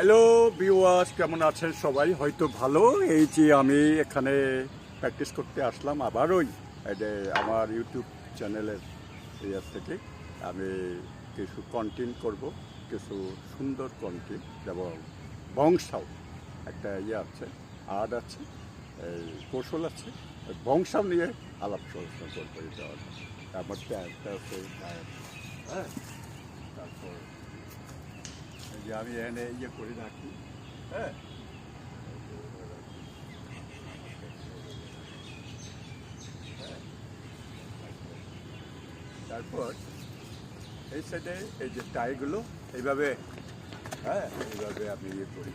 Hello viewers কেমন আছেন সবাই? হয়তো ভালো। এই যে আমি এখানে প্র্যাকটিস করতে আসলাম আবারই আমার ইউটিউব চ্যানেলের ইয়ার থেকে। আমি কিছু কন্টেন্ট করব, কিছু সুন্দর কন্টেন্ট যেমন বংশাও একটা ইয়ে আছে, আর্ট আছে, এই কৌশল আছে, বংশাও নিয়ে আলাপ আলোচনা করব এটা আমার হ্যাঁ। যে আমি এখানে ইয়ে করে রাখি হ্যাঁ? তারপর এই সাইডে এই যে টাইগুলো এইভাবে হ্যাঁ? এইভাবে আমি ইয়ে করি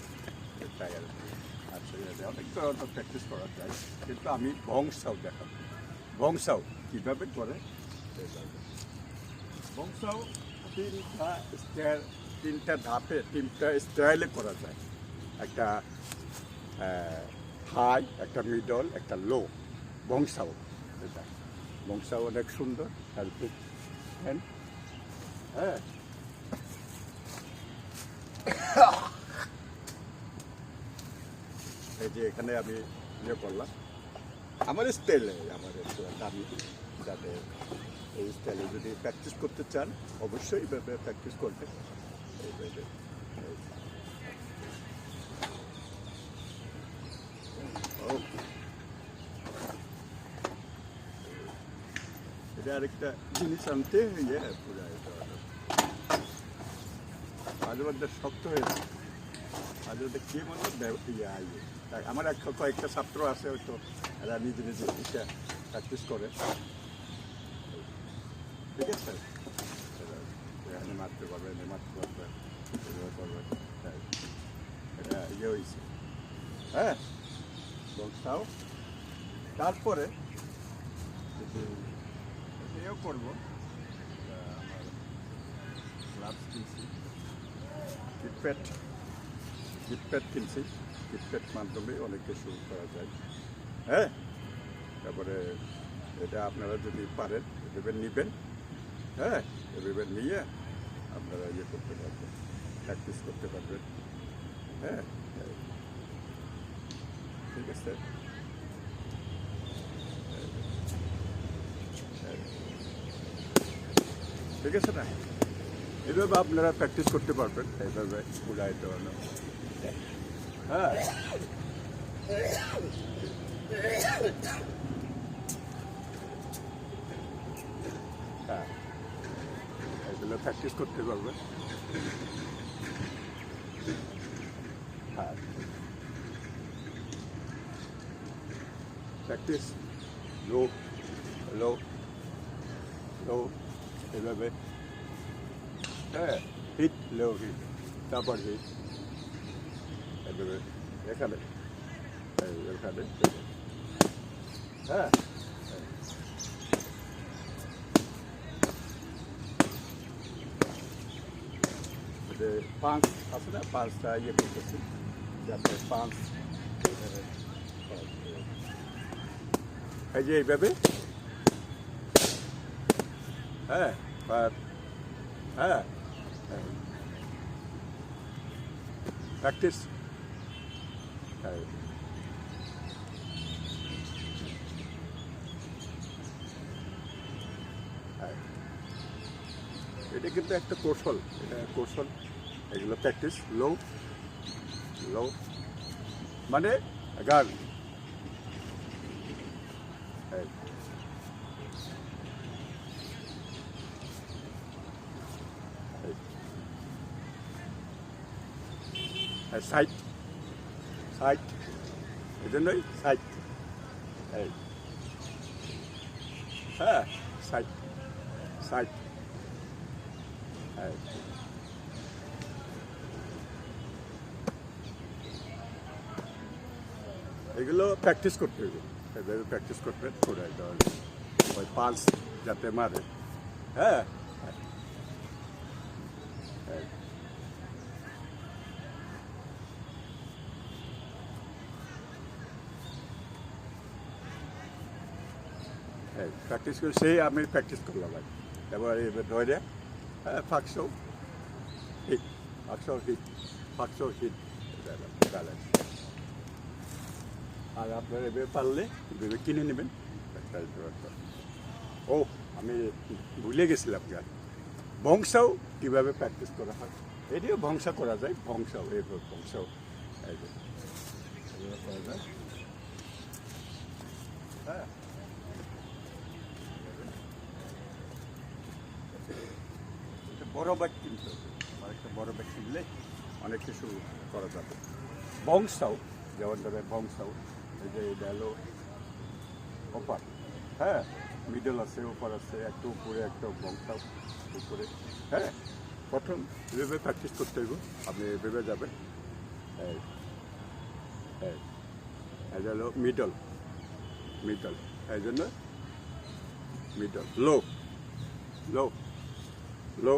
টায়ার আচ্ছা এটা অনেক ধরনের প্র্যাকটিস করা যায়, কিন্তু আমি বংশাও দেখাবো। বংশাও কীভাবে করে? বংশাও তিনটা স্টাইল তিনটা ধাপে, তিনটা স্টাইলে করা যায়। একটা হাই একটা মিডল একটা লো বংশাও এটা বংশাও অনেক সুন্দর হেল্পিং হ্যান্ড হ্যাঁ। এই যে এখানে আমি ইয়ে করলাম। আমার স্টাইলে আমার দামি, যাতে এই স্টাইলে যদি প্র্যাকটিস করতে চান, অবশ্যই প্র্যাকটিস করবেন. এটা আরেকটা জিনিস আনতে ইয়ে পুরো এটা মাঝে শক্ত হয়ে যায় কে হয় ইয়ে ইয়ে তাই আমার এক কয়েকটা ছাত্র আছে হয়তো এরা নিজে নিজে প্র্যাকটিস করে ঠিক আছে এখানে মারতে পারবে এনে মারতে পারবে এভাবে করবে তাই। এটা ইয়ে হয়েছে হ্যাঁ বলছাও তারপরে যদি করব আমার গ্লাভস কিনছি, কিটপ্যাড কিটপ্যাড কিনছি। কিটপ্যাড মাধ্যমে অনেক কিছু করা যায়। হ্যাঁ তারপরে এটা আপনারা যদি পারেন, এভাবে নেবেন। হ্যাঁ এভাবে নিয়ে আপনারা ইয়ে করতে পারবেন প্র্যাকটিস করতে পারবেন। হ্যাঁ? ঠিক আছে? ঠিক আছে না? এইভাবে আপনারা প্র্যাকটিস করতে পারবেন এইভাবে উড়াই দেওয়ানো। হ্যাঁ হ্যাঁ? এগুলো প্র্যাকটিস করতে পারবেন হ্যাঁ প্র্যাকটিস লো লো লো এভাবে। হ্যাঁ হিট লো হিট তারপর হিট এভাবে এখানে এখানে। হ্যাঁ। যে পাঁচ আছে না, পাঁচটা ইয়ে করতেছি, যাতে পাঁচ এই যে এইভাবে। হ্যাঁ হ্যাঁ প্র্যাকটিস হ্যাঁ। এটা কিন্তু একটা কৌশল। এটা কৌশল, এগুলো প্র্যাকটিস লো লো। মানে গান। এই। এই। এই জন্যই এই। হ্যাঁ সাইড। এই এগুলো প্র্যাকটিস করতে হবে। এভাবে প্র্যাকটিস করতে করে একদম ওই পালস যাতে মারে। হ্যাঁ। এই প্র্যাকটিস করে সেই আমি প্র্যাকটিস করলাম আর এবার এবার ধরে ফাঁকশো হিট ফাঁকশো হিট পাঁচশো হিট ব্যালেন্স আর আপনারা এভাবে পারলে এভাবে কিনে নেবেন। ও আমি ভুলে গেছিলাম গান বংশাও কীভাবে প্র্যাকটিস করা হয় এটিও ভংসা করা যায় ভংসাও এই যে, করা যায় হ্যাঁ বড় ব্যাগ কিনতে হবে আমার একটা বড় ব্যাগ কিনলে অনেক কিছু করা যাবে। বংশাও যেমন ধরে বংশাও এই যে এটা অপার হ্যাঁ? মিডল আছে ওপার আছে, একটা উপরে, একটা বংশাও উপরে হ্যাঁ? প্রথম এভাবে প্র্যাকটিস করতে হইব, আপনি এভাবে যাবেন। এটা হলো মিডল মিডল এই জন্য মিডল লো লো লো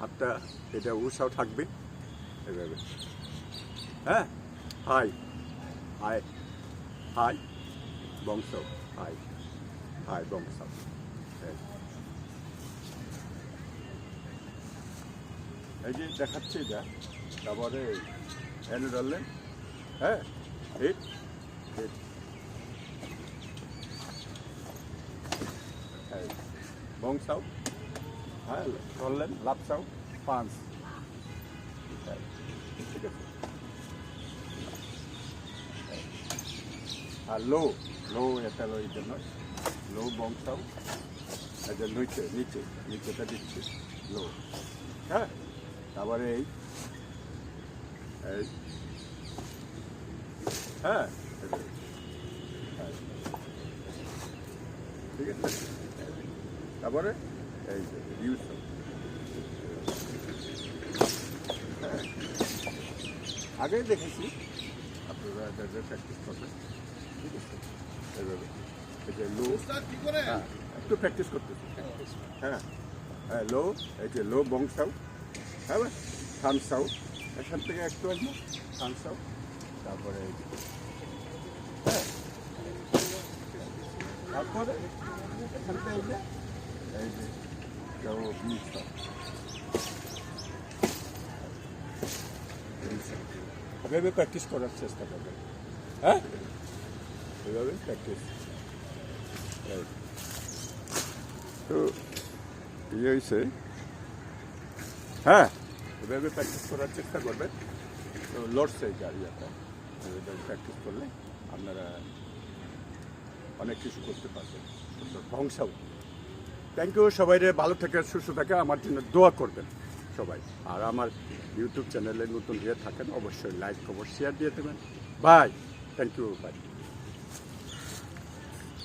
হাতটা এটা উষাও থাকবে। এভাবে। হ্যাঁ? হাই। হাই। হাই। বংশ হাই। হাই বংশ এই। যে দেখাচ্ছে এটা, তারপরে এনে ধরলেন হ্যাঁ? হিট। হিট। বংশাও। হ্যাঁ ধরলেন লাপসাও পাঁচ। আর লো লো এটা লো এটা নয় লো বংশাও যে নিচে নিচে নিচেটা দিচ্ছি লো। হ্যাঁ তারপরে এই হ্যাঁ এই যে, এই। ঠিক আছে? তারপরে? এই যে ইউজ আগেই দেখেছি। আপনারা এটা প্র্যাকটিস করবেন ঠিক আছে এইভাবে এই যে লো হ্যাঁ একটু প্র্যাকটিস করতেছি। হ্যাঁ হ্যাঁ লো এই যে লো বংশাও হ্যাঁ থামসাও এখান থেকে একটু আসব থামসাও তারপরে এই যে হ্যাঁ তারপরে এখান থেকে এই যে এভাবে প্র্যাকটিস করার চেষ্টা করবেন হ্যাঁ এভাবে প্র্যাকটিস তো ইয়ে হয়েছে হ্যাঁ এভাবে প্র্যাকটিস করার চেষ্টা করবেন তো লড়ছে গাড়িটা এভাবে প্র্যাকটিস করলে আপনারা অনেক কিছু করতে পারবেন ধ্বংসাও থ্যাংক ইউ সবাই ভালো থেকে সুস্থ থাকে আমার জন্য দোয়া করবেন, সবাই। আর আমার ইউটিউব চ্যানেলে নতুন হয়ে থাকেন, অবশ্যই লাইক খবর শেয়ার দিয়ে দেবেন। Bye thank you by